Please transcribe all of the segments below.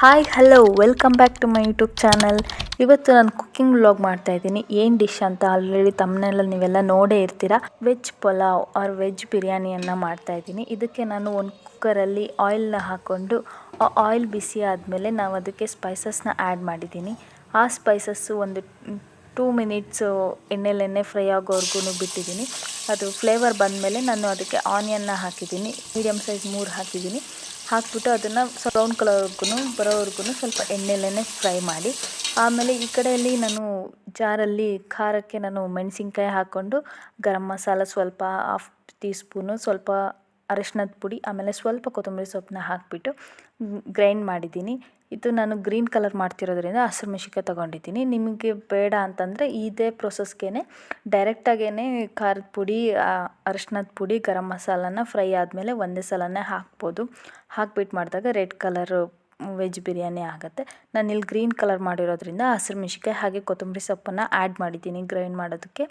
Hi hello welcome back to my YouTube channel ಇವತ್ತು ನಾನು cooking vlog ಮಾಡ್ತಾ ಇದ್ದೀನಿ. ಏನು ಡಿಶ್ ಅಂತ ಆಲ್ರೆಡಿ ತಮ್ಮನೆಲ್ಲ ನೀವೆಲ್ಲ ನೋಡೇ ಇರ್ತೀರ? ವೆಜ್ ಪಲಾವ್ ಆರ್ ವೆಜ್ ಬಿರಿಯಾನಿಯನ್ನು ಮಾಡ್ತಾ ಇದ್ದೀನಿ. ಇದಕ್ಕೆ ನಾನು ಒಂದು ಕುಕ್ಕರಲ್ಲಿ ಆಯಿಲ್ನ ಹಾಕ್ಕೊಂಡು ಆ ಆಯಿಲ್ ಬಿಸಿ ಆದಮೇಲೆ ನಾವು ಅದಕ್ಕೆ ಸ್ಪೈಸಸ್ನ ಆ್ಯಡ್ ಮಾಡಿದ್ದೀನಿ. ಆ ಸ್ಪೈಸಸ್ಸು ಒಂದು ಟೂ ಮಿನಿಟ್ಸು ಎಣ್ಣೆಲೆಣ್ಣೆ ಫ್ರೈ ಆಗೋವರೆಗೂ ಬಿಟ್ಟಿದ್ದೀನಿ. ಅದು ಫ್ಲೇವರ್ ಬಂದಮೇಲೆ ನಾನು ಅದಕ್ಕೆ ಆನಿಯನ್ನ ಹಾಕಿದ್ದೀನಿ. ಮೀಡಿಯಮ್ ಸೈಜ್ ಮೂರು ಹಾಕಿದ್ದೀನಿ. ಹಾಕ್ಬಿಟ್ಟು ಅದನ್ನು ಬ್ರೌನ್ ಕಲರ್ಗೂ ಬರೋವರೆಗೂ ಸ್ವಲ್ಪ ಎಣ್ಣೆಲೇ ಫ್ರೈ ಮಾಡಿ. ಆಮೇಲೆ ಈ ಕಡೆಯಲ್ಲಿ ನಾನು ಜಾರಲ್ಲಿ ಖಾರಕ್ಕೆ ನಾನು ಮೆಣಸಿನ್ಕಾಯಿ ಹಾಕ್ಕೊಂಡು ಗರಂ ಮಸಾಲ ಸ್ವಲ್ಪ ಹಾಫ್ ಟೀ ಸ್ಪೂನು ಸ್ವಲ್ಪ ಅರಶಿನದ ಪುಡಿ, ಆಮೇಲೆ ಸ್ವಲ್ಪ ಕೊತ್ತಂಬರಿ ಸೊಪ್ಪನ್ನ ಹಾಕಿಬಿಟ್ಟು ಗ್ರೈಂಡ್ ಮಾಡಿದ್ದೀನಿ. ಇದು ನಾನು ಗ್ರೀನ್ ಕಲರ್ ಮಾಡ್ತಿರೋದ್ರಿಂದ ಹಸಿರು ಮೆಣಸಿನ್ಕಾಯಿ ತೊಗೊಂಡಿದ್ದೀನಿ. ನಿಮಗೆ ಬೇಡ ಅಂತಂದರೆ ಇದೇ ಪ್ರೊಸೆಸ್ಗೇ ಡೈರೆಕ್ಟಾಗೇ ಖಾರದ ಪುಡಿ ಅರಿಶಿನದ ಪುಡಿ, ಗರಂ ಮಸಾಲನ ಫ್ರೈ ಆದಮೇಲೆ ಒಂದೇ ಸಲನೇ ಹಾಕ್ಬೋದು. ಹಾಕ್ಬಿಟ್ಟು ಮಾಡಿದಾಗ ರೆಡ್ ಕಲರು ವೆಜ್ ಬಿರಿಯಾನಿ ಆಗುತ್ತೆ. ನಾನು ಇಲ್ಲಿ ಗ್ರೀನ್ ಕಲರ್ ಮಾಡಿರೋದ್ರಿಂದ ಹಸಿರು ಮೆಣಸಿನ್ಕಾಯಿ ಹಾಗೆ ಕೊತ್ತಂಬರಿ ಸೊಪ್ಪನ್ನು ಆ್ಯಡ್ ಮಾಡಿದ್ದೀನಿ ಗ್ರೈಂಡ್ ಮಾಡೋದಕ್ಕೆ.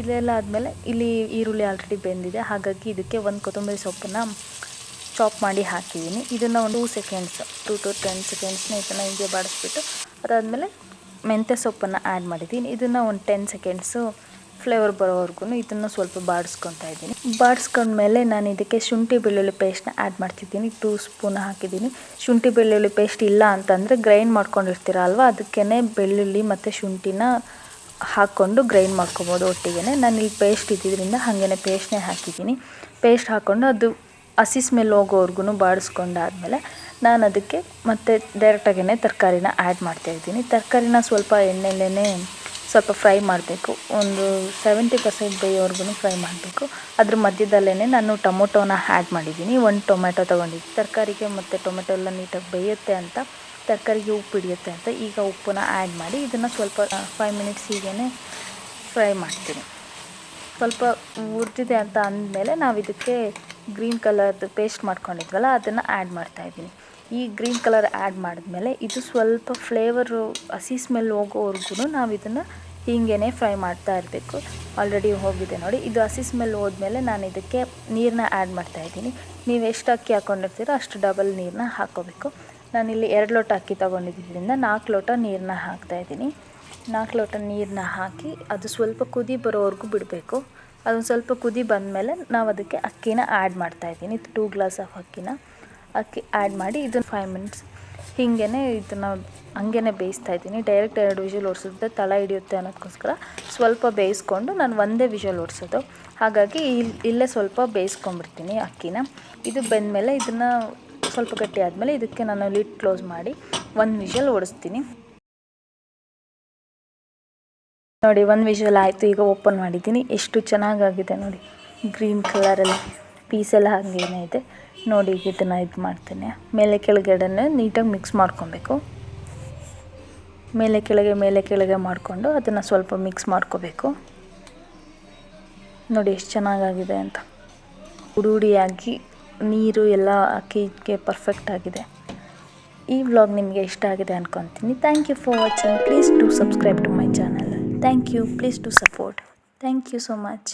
ಇದೆಲ್ಲ ಆದಮೇಲೆ ಇಲ್ಲಿ ಈರುಳ್ಳಿ ಆಲ್ರೆಡಿ ಬೆಂದಿದೆ. ಹಾಗಾಗಿ ಇದಕ್ಕೆ ಒಂದು ಕೊತ್ತಂಬರಿ ಸೊಪ್ಪನ್ನು ಚಾಪ್ ಮಾಡಿ ಹಾಕಿದ್ದೀನಿ. ಇದನ್ನು ಒಂದು two seconds two to ten ಸೆಕೆಂಡ್ಸ್ನ ಇದನ್ನು ಹೀಗೆ ಬಾಡಿಸ್ಬಿಟ್ಟು ಅದಾದಮೇಲೆ ಮೆಂತ್ಯ ಸೊಪ್ಪನ್ನು ಆ್ಯಡ್ ಮಾಡಿದ್ದೀನಿ. ಇದನ್ನು ಒಂದು ಟೆನ್ ಸೆಕೆಂಡ್ಸು ಫ್ಲೇವರ್ ಬರೋವರೆಗೂ ಇದನ್ನು ಸ್ವಲ್ಪ ಬಾಡಿಸ್ಕೊತಾ ಇದ್ದೀನಿ. ಬಾಡಿಸ್ಕೊಂಡ್ಮೇಲೆ ನಾನು ಇದಕ್ಕೆ ಶುಂಠಿ ಬೆಳ್ಳುಳ್ಳಿ ಪೇಸ್ಟ್ನ ಆ್ಯಡ್ ಮಾಡ್ತಿದ್ದೀನಿ. ಟೂ ಸ್ಪೂನ್ ಹಾಕಿದ್ದೀನಿ. ಶುಂಠಿ ಬೆಳ್ಳುಳ್ಳಿ ಪೇಸ್ಟ್ ಇಲ್ಲ ಅಂತಂದರೆ ಗ್ರೈಂಡ್ ಮಾಡ್ಕೊಂಡಿರ್ತೀರ ಅಲ್ವಾ? ಅದಕ್ಕೇ ಬೆಳ್ಳುಳ್ಳಿ ಮತ್ತು ಶುಂಠಿನ ಹಾಕ್ಕೊಂಡು ಗ್ರೈಂಡ್ ಮಾಡ್ಕೊಬೋದು ಒಟ್ಟಿಗೆ ನಾನು ಇಲ್ಲಿ ಪೇಸ್ಟ್ ಇದ್ದಿದ್ದರಿಂದ ಹಾಗೇ ಪೇಸ್ಟ್ನೇ ಹಾಕಿದ್ದೀನಿ. ಪೇಸ್ಟ್ ಹಾಕ್ಕೊಂಡು ಅದು ಹಸಿ ಸ್ಮೆಲ್ ಹೋಗೋವರೆಗೂ ಬಾಡಿಸ್ಕೊಂಡಾದ್ಮೇಲೆ ನಾನು ಅದಕ್ಕೆ ಮತ್ತೆ ಡೈರೆಕ್ಟಾಗೇ ತರಕಾರಿನ ಆ್ಯಡ್ ಮಾಡ್ತಾಯಿದ್ದೀನಿ ತರಕಾರಿನ ಸ್ವಲ್ಪ ಎಣ್ಣೆಲೇ ಸ್ವಲ್ಪ ಫ್ರೈ ಮಾಡಬೇಕು. ಒಂದು ಸೆವೆಂಟಿ ಪರ್ಸೆಂಟ್ ಬೇಯೋವರೆಗೂ ಫ್ರೈ ಮಾಡಬೇಕು. ಅದ್ರ ಮಧ್ಯದಲ್ಲೇ ನಾನು ಟೊಮೊಟೊನ ಆ್ಯಡ್ ಮಾಡಿದ್ದೀನಿ. ಒಂದು ಟೊಮೆಟೊ ತೊಗೊಂಡಿದ್ದೀನಿ. ತರಕಾರಿಗೆ ಮತ್ತು ಟೊಮೆಟೊ ಎಲ್ಲ ನೀಟಾಗಿ ಬೇಯುತ್ತೆ ಅಂತ, ತರಕಾರಿಗೆ ಉಪ್ಪು ಹಿಡಿಯುತ್ತೆ ಅಂತ ಈಗ ಉಪ್ಪನ್ನ ಆ್ಯಡ್ ಮಾಡಿ ಇದನ್ನು ಸ್ವಲ್ಪ ಫೈವ್ ಮಿನಿಟ್ಸ್ ಹೀಗೇ ಫ್ರೈ ಮಾಡ್ತೀನಿ. ಸ್ವಲ್ಪ ಹುರಿದಿದೆ ಅಂತ ಅಂದಮೇಲೆ ನಾವು ಇದಕ್ಕೆ ಗ್ರೀನ್ ಕಲರ್ದು ಪೇಸ್ಟ್ ಮಾಡ್ಕೊಂಡಿದ್ವಲ್ಲ, ಅದನ್ನು ಆ್ಯಡ್ ಮಾಡ್ತಾಯಿದ್ದೀನಿ ಈ ಗ್ರೀನ್ ಕಲರ್ ಆ್ಯಡ್ ಮಾಡಿದ್ಮೇಲೆ ಇದು ಸ್ವಲ್ಪ ಫ್ಲೇವರು ಹಸಿ ಸ್ಮೆಲ್ ಹೋಗೋವರೆಗೂ ನಾವು ಇದನ್ನು ಹೀಗೇ ಫ್ರೈ ಮಾಡ್ತಾ ಇರಬೇಕು. ಆಲ್ರೆಡಿ ಹೋಗಿದೆ ನೋಡಿ. ಇದು ಹಸಿ ಸ್ಮೆಲ್ ಹೋದ್ಮೇಲೆ ನಾನು ಇದಕ್ಕೆ ನೀರನ್ನ ಆ್ಯಡ್ ಮಾಡ್ತಾಯಿದ್ದೀನಿ ನೀವು ಎಷ್ಟು ಅಕ್ಕಿ ಹಾಕ್ಕೊಂಡಿರ್ತೀರೋ ಅಷ್ಟು ಡಬಲ್ ನೀರನ್ನ ಹಾಕ್ಕೋಬೇಕು ನಾನಿಲ್ಲಿ ಎರಡು ಲೋಟ ಅಕ್ಕಿ ತೊಗೊಂಡಿದ್ದರಿಂದ ನಾಲ್ಕು ಲೋಟ ನೀರನ್ನ ಹಾಕ್ತಾಯಿದ್ದೀನಿ ನಾಲ್ಕು ಲೋಟ ನೀರನ್ನ ಹಾಕಿ ಅದು ಸ್ವಲ್ಪ ಕುದಿ ಬರೋವರೆಗೂ ಬಿಡಬೇಕು. ಅದೊಂದು ಸ್ವಲ್ಪ ಕುದಿ ಬಂದಮೇಲೆ ನಾವು ಅದಕ್ಕೆ ಅಕ್ಕಿನ ಆ್ಯಡ್ ಮಾಡ್ತಾಯಿದ್ದೀನಿ ಟೂ ಗ್ಲಾಸ್ ಆಫ್ ಅಕ್ಕಿನ. ಅಕ್ಕಿ ಆ್ಯಡ್ ಮಾಡಿ ಇದನ್ನು ಫೈವ್ ಮಿನಿಟ್ಸ್ ಹೀಗೇ ಇದನ್ನು ಹಂಗೇ ಬೇಯಿಸ್ತಾ ಇದ್ದೀನಿ. ಡೈರೆಕ್ಟ್ ಎರಡು ವಿಷಲ್ ಓಡಿಸಿದ್ರೆ ತಳ ಹಿಡಿಯುತ್ತೆ ಅನ್ನೋದಕ್ಕೋಸ್ಕರ ಸ್ವಲ್ಪ ಬೇಯಿಸ್ಕೊಂಡು ನಾನು ಒಂದೇ ವಿಷಲ್ ಓಡಿಸೋದು. ಹಾಗಾಗಿ ಇಲ್ಲಿ ಇಲ್ಲೇ ಸ್ವಲ್ಪ ಬೇಯಿಸ್ಕೊಂಬಿಡ್ತೀನಿ ಅಕ್ಕಿನ. ಇದು ಬೆಂದಮೇಲೆ ಇದನ್ನು ಸ್ವಲ್ಪ ಗಟ್ಟಿ ಆದಮೇಲೆ ಇದಕ್ಕೆ ನಾನು ಲಿಡ್ ಕ್ಲೋಸ್ ಮಾಡಿ ಒಂದು ವಿಷಲ್ ಓಡಿಸ್ತೀನಿ. ನೋಡಿ, ಒಂದು ವಿಷಲ್ ಆಯಿತು, ಈಗ ಓಪನ್ ಮಾಡಿದ್ದೀನಿ. ಎಷ್ಟು ಚೆನ್ನಾಗಾಗಿದೆ ನೋಡಿ. ಗ್ರೀನ್ ಕಲರಲ್ಲಿ ಪೀಸೆಲ್ಲ ಹಾಗೇನೇ ಇದೆ. ನೋಡಿ ಈಗ ಇದನ್ನು ಇದು ಮಾಡ್ತೇನೆ. ಮೇಲೆ ಕೆಳಗಡೆನೆ ನೀಟಾಗಿ ಮಿಕ್ಸ್ ಮಾಡ್ಕೊಬೇಕು. ಮೇಲೆ ಕೆಳಗೆ ಮೇಲೆ ಕೆಳಗೆ ಮಾಡಿಕೊಂಡು ಅದನ್ನು ಸ್ವಲ್ಪ ಮಿಕ್ಸ್ ಮಾಡ್ಕೋಬೇಕು. ನೋಡಿ ಎಷ್ಟು ಚೆನ್ನಾಗಾಗಿದೆ ಅಂತ. ಉಡುಡಿಯಾಗಿ ನೀರು ಎಲ್ಲ ಅಕ್ಕಿಗೆ ಪರ್ಫೆಕ್ಟ್ ಆಗಿದೆ. ಈ ವ್ಲಾಗ್ ನಿಮಗೆ ಇಷ್ಟ ಆಗಿದೆ ಅಂದ್ಕೊತೀನಿ thank you for watching please to subscribe to my channel thank you please to support thank you so much.